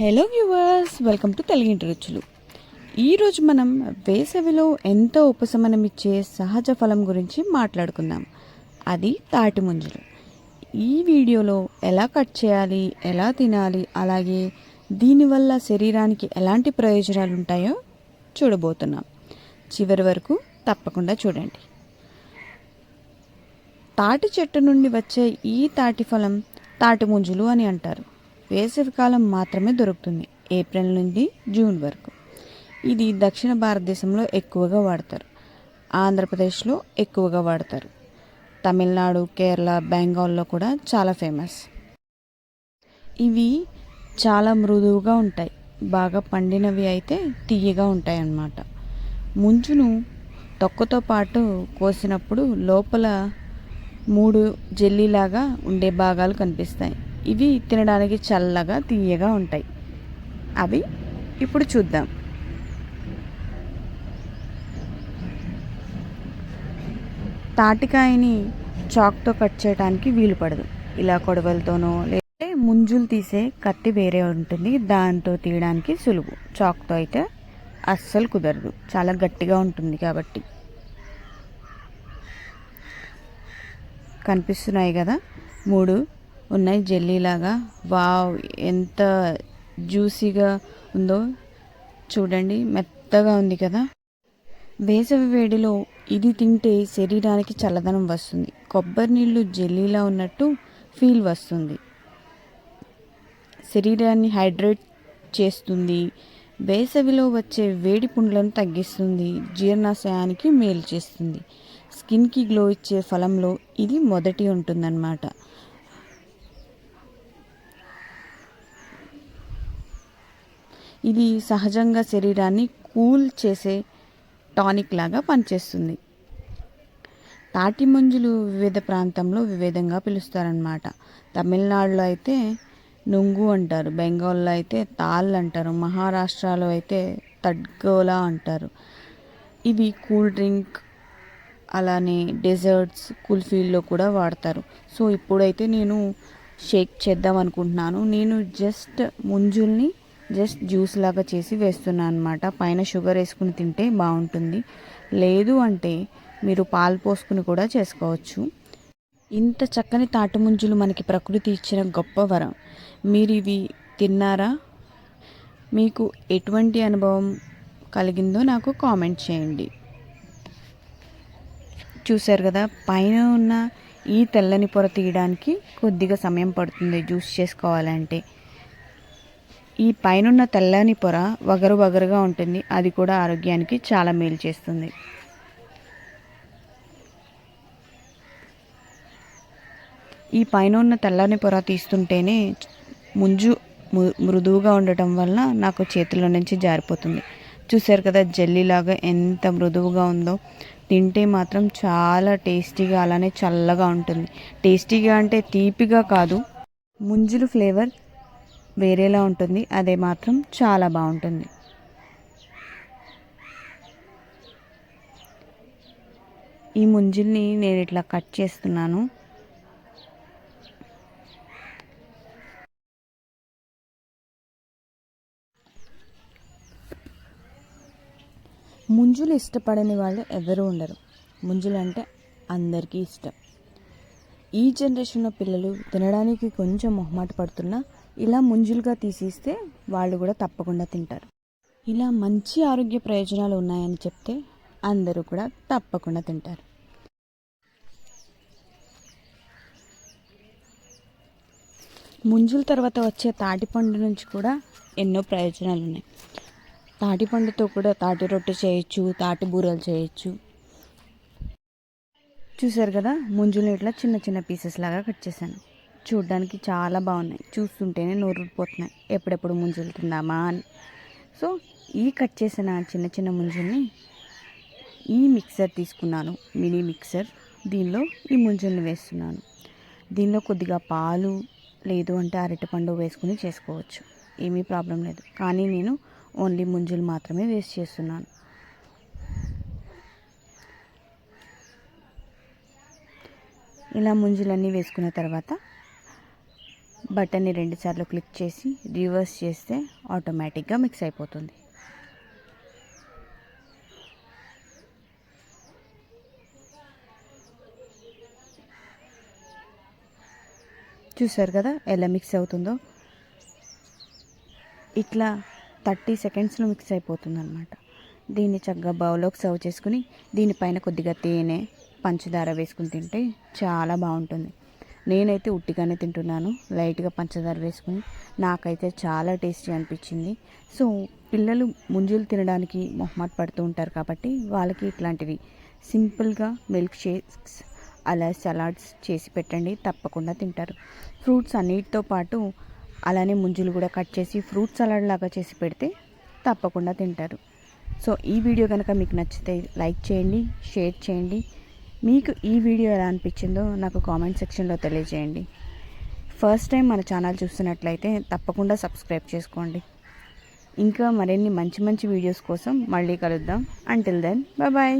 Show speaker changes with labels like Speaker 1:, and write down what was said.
Speaker 1: Hello viewers welcome to తెలుగింటి రుచులు ఈరోజు మనం వేసవిలో ఎంతో ఉపశమనం ఇచ్చే సహజ ఫలం గురించి మాట్లాడుకుందాం. అది తాటి ముంజలు. ఈ వీడియోలో ఎలా కట్ చేయాలి ఎలా తినాలి అలాగే దీనివల్ల శరీరానికి ఎలాంటి ప్రయోజనాలు ఉంటాయో చూడబోతున్నాం. చివరి వరకు తప్పకుండా చూడండి. తాటి చెట్టు నుండి వచ్చే ఈ తాటి ఫలం తాటి ముంజులు అని అంటారు. వేసవికాలం మాత్రమే దొరుకుతుంది ఏప్రిల్ నుండి జూన్ వరకు. ఇది దక్షిణ భారతదేశంలో ఎక్కువగా వాడతారు ఆంధ్రప్రదేశ్లో ఎక్కువగా వాడతారు. తమిళనాడు కేరళ బెంగాల్లో కూడా చాలా ఫేమస్. ఇవి చాలా మృదువుగా ఉంటాయి బాగా పండినవి అయితే తీయగా ఉంటాయి అన్నమాట ముంచును తొక్కతో పాటు కోసినప్పుడు లోపల మూడు జెల్లీలాగా ఉండే భాగాలు కనిపిస్తాయి. ఇవి తినడానికి చల్లగా తీయగా ఉంటాయి. అవి ఇప్పుడు చూద్దాం. తాటికాయని చాక్తో కట్ చేయడానికి వీలు పడదు. ఇలా కొడవలతోనో లేదంటే ముంజులు తీసే కత్తి వేరే ఉంటుంది. దాంతో తీయడానికి సులువు. చాక్తో అయితే అస్సలు కుదరదు. చాలా గట్టిగా ఉంటుంది కాబట్టి. కనిపిస్తున్నాయి కదా? మూడు ఉన్నాయి జెల్లీలాగా. వావ్ ఎంత జ్యూసీగా ఉందో చూడండి మెత్తగా ఉంది కదా. వేసవి వేడిలో ఇది తింటే శరీరానికి చల్లదనం వస్తుంది. కొబ్బరి నీళ్ళు జెల్లీలా ఉన్నట్టు ఫీల్ వస్తుంది. శరీరాన్ని హైడ్రేట్ చేస్తుంది. వేసవిలో వచ్చే వేడి పుండ్లను తగ్గిస్తుంది. జీర్ణాశయానికి మేలు చేస్తుంది. స్కిన్కి గ్లో ఇచ్చే ఫలంలో ఇది మొదటి ఉంటుందన్నమాట. ఇది సహజంగా శరీరాన్ని కూల్ చేసే టానిక్ లాగా పనిచేస్తుంది. తాటి మంజులు వివిధ ప్రాంతంలో వివిధంగా పిలుస్తారనమాట తమిళనాడులో అయితే నుంగు అంటారు బెంగాల్లో అయితే తాల్ అంటారు మహారాష్ట్రలో అయితే తడ్గోలా అంటారు. ఇవి కూల్ డ్రింక్ అలానే డెజర్ట్స్ కుల్ఫీల్లో కూడా వాడతారు. సో ఇప్పుడైతే నేను షేక్ చేద్దాం అనుకుంటున్నాను. నేను జస్ట్ ముంజుల్ని జస్ట్ జ్యూస్ లాగా చేసి వేస్తున్నాను అనమాట పైన షుగర్ వేసుకుని తింటే బాగుంటుంది. లేదు అంటే మీరు పాలు పోసుకుని కూడా చేసుకోవచ్చు. ఇంత చక్కని తాటుముంజులు మనకి ప్రకృతి ఇచ్చిన గొప్ప వరం. మీరు ఇవి తిన్నారా? మీకు ఎటువంటి అనుభవం కలిగిందో నాకు కామెంట్ చేయండి. చూశారు కదా పైన ఉన్న ఈ తెల్లని పొర తీయడానికి కొద్దిగా సమయం పడుతుంది జ్యూస్ చేసుకోవాలంటే. ఈ పైనున్న తెల్లని పొర వగరు వగరుగా ఉంటుంది. అది కూడా ఆరోగ్యానికి చాలా మేలు చేస్తుంది. ఈ పైన ఉన్న తెల్లని పొర తీస్తుంటేనే ముంజు మృదువుగా ఉండటం వల్ల నాకు చేతుల నుంచి జారిపోతుంది. చూశారు కదా జెల్లీలాగా ఎంత మృదువుగా ఉందో. తింటే మాత్రం చాలా టేస్టీగా అలానే చల్లగా ఉంటుంది. టేస్టీగా అంటే తీపిగా కాదు. ముంజులు ఫ్లేవర్ వేరేలా ఉంటుంది. అదే మాత్రం చాలా బాగుంటుంది. ఈ ముంజిల్ని నేను ఇట్లా కట్ చేస్తున్నాను. ముంజులు ఇష్టపడని వాళ్ళు ఎవరు ఉండరు. ముంజులు అంటే అందరికీ ఇష్టం. ఈ జనరేషన్లో పిల్లలు తినడానికి కొంచెం మొహమాట పడుతున్నా ఇలా ముంజులుగా తీసిస్తే వాళ్ళు కూడా తప్పకుండా తింటారు. ఇలా మంచి ఆరోగ్య ప్రయోజనాలు ఉన్నాయని చెప్తే అందరూ కూడా తప్పకుండా తింటారు. ముంజుల తర్వాత వచ్చే తాటిపండు నుంచి కూడా ఎన్నో ప్రయోజనాలు ఉన్నాయి. తాటిపండుతో కూడా తాటి రొట్టె చేయొచ్చు తాటి బూరలు చేయొచ్చు. చూసారు కదా ముంజులు ఇట్లా చిన్న చిన్న పీసెస్ లాగా కట్ చేశాను. చూడడానికి చాలా బాగున్నాయి. చూస్తుంటేనే నోరుపోతున్నాయి ఎప్పుడెప్పుడు ముంజులు తిందామా అని. సో ఈ కట్ చేసిన చిన్న చిన్న ముంజుల్ని ఈ మిక్సర్ తీసుకున్నాను. Mini mixer. దీనిలో ఈ ముంజుల్ని వేస్తున్నాను. దీనిలో కొద్దిగా పాలు లేదు అంటే అరటిపండు వేసుకుని చేసుకోవచ్చు. ఏమీ ప్రాబ్లం లేదు. కానీ నేను ఓన్లీ ముంజులు మాత్రమే వేస్ట్ చేస్తున్నాను. ఇలా ముంజులన్నీ వేసుకున్న తర్వాత బటన్ని రెండుసార్లు క్లిక్ చేసి రివర్స్ చేస్తే ఆటోమేటిక్గా మిక్స్ అయిపోతుంది. చూసారు కదా ఎలా మిక్స్ అవుతుందో? ఇట్లా థర్టీ సెకండ్స్లో మిక్స్ అయిపోతుంది అనమాట దీన్ని చక్కగా బౌల్లోకి సర్వ్ చేసుకుని దీనిపైన కొద్దిగా తేనె పంచదార వేసుకుని తింటే చాలా బాగుంటుంది. నేనైతే ఉట్టిగానే తింటున్నాను. లైట్గా పంచదార వేసుకుని నాకైతే చాలా టేస్టీ అనిపించింది. సో పిల్లలు ముంజులు తినడానికి మొహమాట పడుతూ ఉంటారు కాబట్టి వాళ్ళకి ఇట్లాంటివి. సింపుల్గా మిల్క్ షేక్స్ అలా సలాడ్స్ చేసి పెట్టండి తప్పకుండా తింటారు. ఫ్రూట్స్ అన్నిటితో పాటు అలానే ముంజులు కూడా కట్ చేసి ఫ్రూట్ సలాడ్ లాగా చేసి పెడితే తప్పకుండా తింటారు. సో ఈ వీడియో కనుక మీకు నచ్చితే లైక్ చేయండి షేర్ చేయండి. మీకు ఈ వీడియో ఎలా అనిపించిందో నాకు కామెంట్ సెక్షన్లో తెలియజేయండి. ఫస్ట్ టైం మన ఛానల్ చూస్తున్నట్లయితే తప్పకుండా సబ్స్క్రైబ్ చేసుకోండి. ఇంకా మరిన్ని మంచి మంచి వీడియోస్ కోసం మళ్ళీ కలుద్దాం. Until then bye